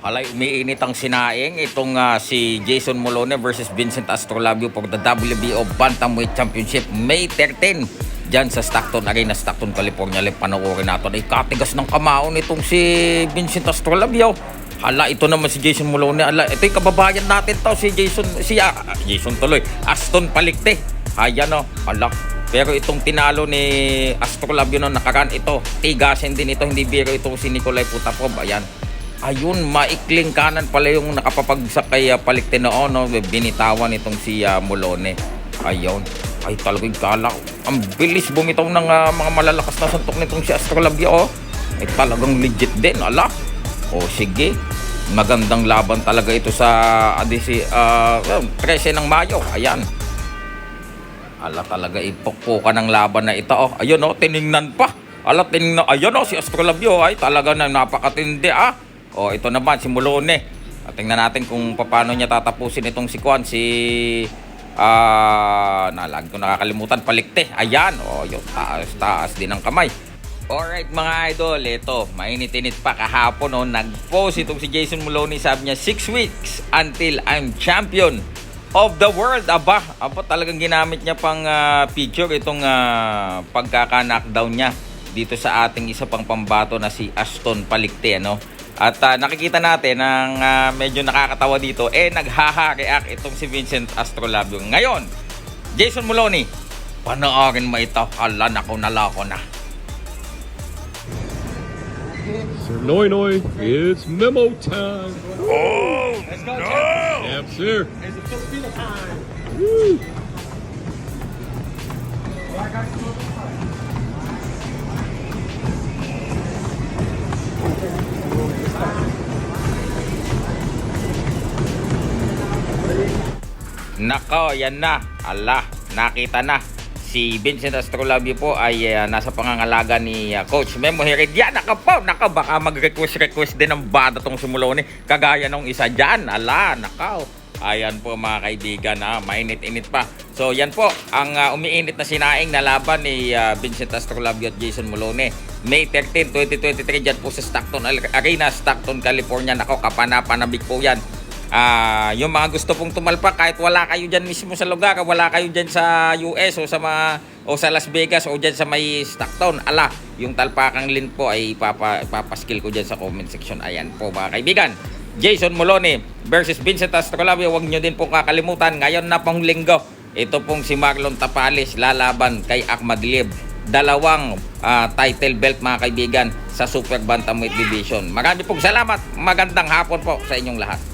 Halay, umiinit ang sinaing itong ah, si Jason Molone versus Vincent Astrolabio for the WBO Bantamweight Championship May 13 dyan sa Stockton Arena, Stockton, California. Lip, panoorin natin. Ay, katigas ng kamao nitong si Vincent Astrolabio. Hala, ito naman si Jason Molone. Hala, ito yung kababayan natin to, si Jason, si ah, Jason tuloy, Aston Palikte. Ayan o, hala. Pero itong tinalo ni Astrolabio noong nakaraan, ito, tigasin din ito, hindi biro ito si Nikolay Putapov. Ayan. Ayun, maikling kanan pala yung nakapapagsak kay uh, Palikte noon, no? binitawan itong si ah, Molone. Ayun. Ay, talagang galak. Ang bilis bumitaw ng ah, mga malalakas na suntok nitong si Astrolabio, oh. Ay, talagang legit din, ala. O, sige. Magandang laban talaga ito sa adisi, ah, well, 13 ng Mayo. Ayan. Ala talaga ipokpokan ng laban na ito. Oh, ayun oh, tiningnan pa. Ala tiningnan. Ayun oh, si Astrolabio ay talaga na napakatindi ah. Oh, ito naman si Molone. At tingnan natin kung paano niya tatapusin itong si Kwan, si ah, nalag ko nakakalimutan, palikte. Ayan, oh, yung taas, taas din ang kamay. Alright mga idol, ito, mainit-init pa kahapon oh, nag-post itong si Jason Moloney, sabi niya, 6 weeks until I'm champion of the world. Aba, aba talagang ginamit niya pang ah, picture itong ah, pagkaka-knockdown niya dito sa ating isa pang pambato na si Aston Palikte, ano? At ah, nakikita natin ang ah, medyo nakakatawa dito, eh naghaha-react itong si Vincent Astrolabio. Ngayon, Jason Moloney, panoorin mo ito. Hala, nako, nalako na. Sir Noi Noi, it's memo time. Oh, Yep, sir. It's a Filipino time. Woo. Nako, yan na. Ala, nakita na. Si Vincent Astrolabio po ay ah, nasa pangangalaga ni ah, Coach Memo Heredia. Naka po, naka baka mag-request-request din ng bata tong simulone. Kagaya nung isa dyan. Ala, nakaw. Ayan po mga kaibigan, ah, mainit-init pa. So yan po, ang ah, umiinit na sinaing na laban ni ah, Vincent Astrolabio at Jason Molone. May 13, 2023 dyan po sa Stockton Arena, Stockton, California. Nako, kapana-panabik po yan. Ah, yung mga gusto pong tumalpak kahit wala kayo diyan mismo sa lugar, wala kayo diyan sa US o sa mga o sa Las Vegas o diyan sa may Stockton. Ala, yung talpakang link po ay ipapa, ipapaskill ko diyan sa comment section. Ayan po mga kaibigan. Jason Molone versus Vincent Astrolabio. Huwag nyo din pong kakalimutan. Ngayon na pong linggo. Ito pong si Marlon Tapales lalaban kay Ahmad Lib. Dalawang ah, title belt mga kaibigan sa Super Bantamweight Division. Marami pong salamat. Magandang hapon po sa inyong lahat.